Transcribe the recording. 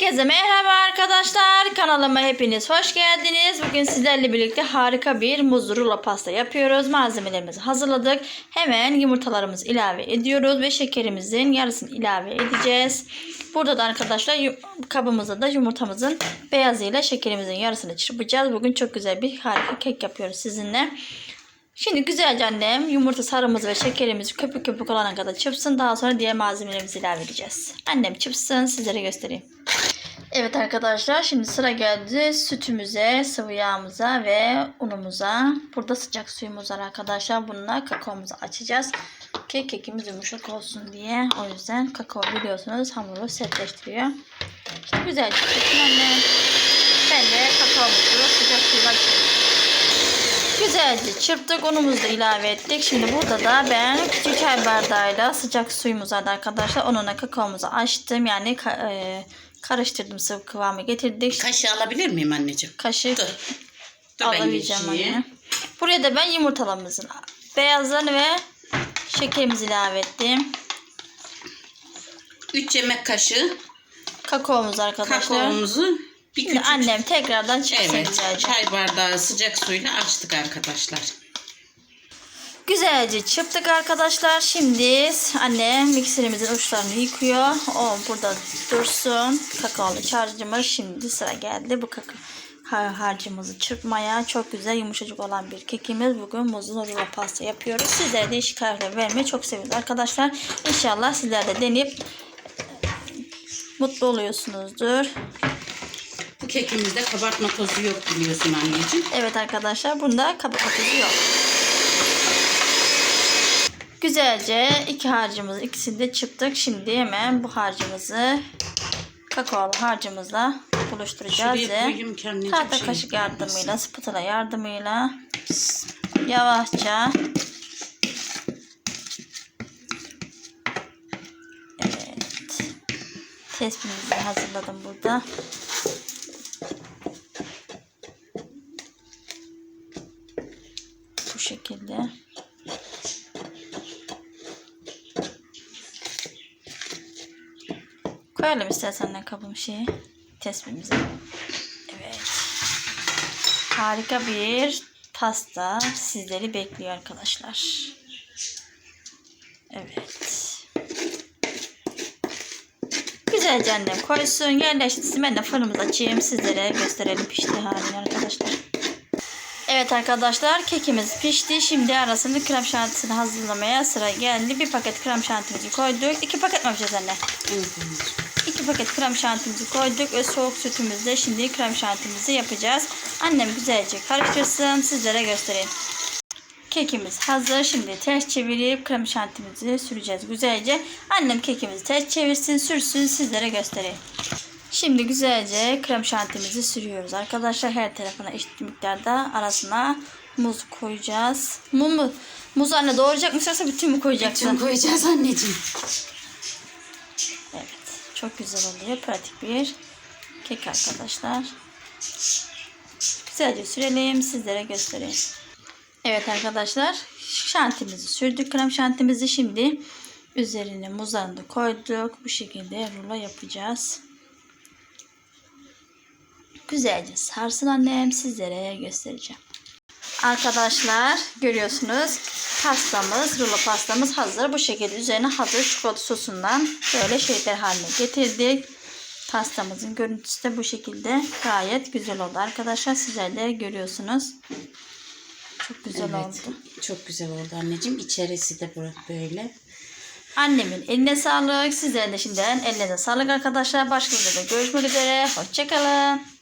Herkese merhaba arkadaşlar. Kanalıma hepiniz hoş geldiniz. Bugün sizlerle birlikte harika bir muzlu rulo pasta yapıyoruz. Malzemelerimizi hazırladık. Hemen yumurtalarımızı ilave ediyoruz ve şekerimizin yarısını ilave edeceğiz. Burada da arkadaşlar kabımızda da yumurtamızın beyazıyla şekerimizin yarısını çırpacağız. Bugün çok güzel bir harika kek yapıyoruz sizinle. Şimdi güzelce annem yumurta sarımızı ve şekerimizi köpük köpük olana kadar çırpsın. Daha sonra diğer malzemelerimizi ilave edeceğiz. Annem çırpsın sizlere göstereyim. Evet arkadaşlar şimdi sıra geldi sütümüze, sıvı yağımıza ve unumuza. Burada sıcak suyumuz var arkadaşlar. Bununla kakaomuzu açacağız. Ki kekimiz yumuşak olsun diye. O yüzden kakao biliyorsunuz hamuru sertleştiriyor. İşte çırpın anne. Ben de kakaomuzu sıcak suyla. Güzelce çırptık. Unumuzu da ilave ettik. Şimdi burada da ben küçük çay bardağıyla sıcak suyumuz vardı arkadaşlar. Onunla kakaomuzu açtım. Yani e, karıştırdım sıvı kıvamı getirdik. Kaşığı alabilir miyim anneciğim? Kaşık Dur. Dur ben alabileceğim geçeyim. anne. Buraya da ben yumurtalarımızın beyazlarını ve şekerimizi ilave ettim. 3 yemek kaşığı Kakaomuz arkadaşlar. kakaomuzu bir Şimdi küçük annem tekrardan çıksın evet, güzelce. çay bardağı sıcak suyla açtık arkadaşlar. Güzelce çırptık arkadaşlar. Şimdi anne mikserimizin uçlarını yıkıyor. O burada dursun. Kakaolu harcımız şimdi sıra geldi. Bu kakao har- harcımızı çırpmaya çok güzel yumuşacık olan bir kekimiz. Bugün muzlu rulo pasta yapıyoruz. Sizlere değişik tarifler vermeyi çok seviyoruz arkadaşlar. İnşallah sizler de deneyip mutlu oluyorsunuzdur. Bu kekimizde kabartma tozu yok biliyorsun anneciğim. Evet arkadaşlar bunda kabuk tuzu yok. Güzelce iki harcımızı ikisini de çırptık. Şimdi hemen bu harcımızı kakaolu harcımızla buluşturacağız Şuraya ve tahta şey kaşık yardımıyla spatula yardımıyla yavaşça Evet. Tespihimizi hazırladım burada. Bu şekilde. Koyalım istersen ne kabım şeyi. Tespihimizi. Evet. Harika bir pasta sizleri bekliyor arkadaşlar. Evet. Güzelce annem koysun. Yerleştirsin. Ben de fırınımızı açayım. Sizlere gösterelim pişti halini arkadaşlar. Evet arkadaşlar kekimiz pişti. Şimdi arasında krem şantisini hazırlamaya sıra geldi. Bir paket krem şantimizi koyduk. İki paket mi yapacağız anne? Evet, anneciğim. İki paket krem şantimizi koyduk ve soğuk sütümüzle şimdi krem şantimizi yapacağız. Annem güzelce karıştırsın. Sizlere göstereyim. Kekimiz hazır. Şimdi ters çevirip krem şantimizi süreceğiz güzelce. Annem kekimizi ters çevirsin, sürsün. Sizlere göstereyim. Şimdi güzelce krem şantimizi sürüyoruz. Arkadaşlar her tarafına eşit miktarda arasına muz koyacağız. Mum mu? Muz anne doğrayacak mısın yoksa bütün mü koyacaksın? Bütün koyacağız anneciğim. Çok güzel oluyor. Pratik bir kek arkadaşlar. Güzelce sürelim. Sizlere göstereyim. Evet arkadaşlar. Şantimizi sürdük. Krem şantimizi şimdi üzerine muzlarını da koyduk. Bu şekilde rulo yapacağız. Güzelce sarsın annem. Sizlere göstereceğim. Arkadaşlar görüyorsunuz pastamız, rulo pastamız hazır. Bu şekilde üzerine hazır çikolata sosundan böyle şeritler haline getirdik. Pastamızın görüntüsü de bu şekilde gayet güzel oldu arkadaşlar. Sizler de görüyorsunuz. Çok güzel Evet, oldu. çok güzel oldu anneciğim. İçerisi de böyle. Annemin eline sağlık. Sizlerin de şimdiden ellerine sağlık arkadaşlar. Başka videoda görüşmek üzere. Hoşçakalın.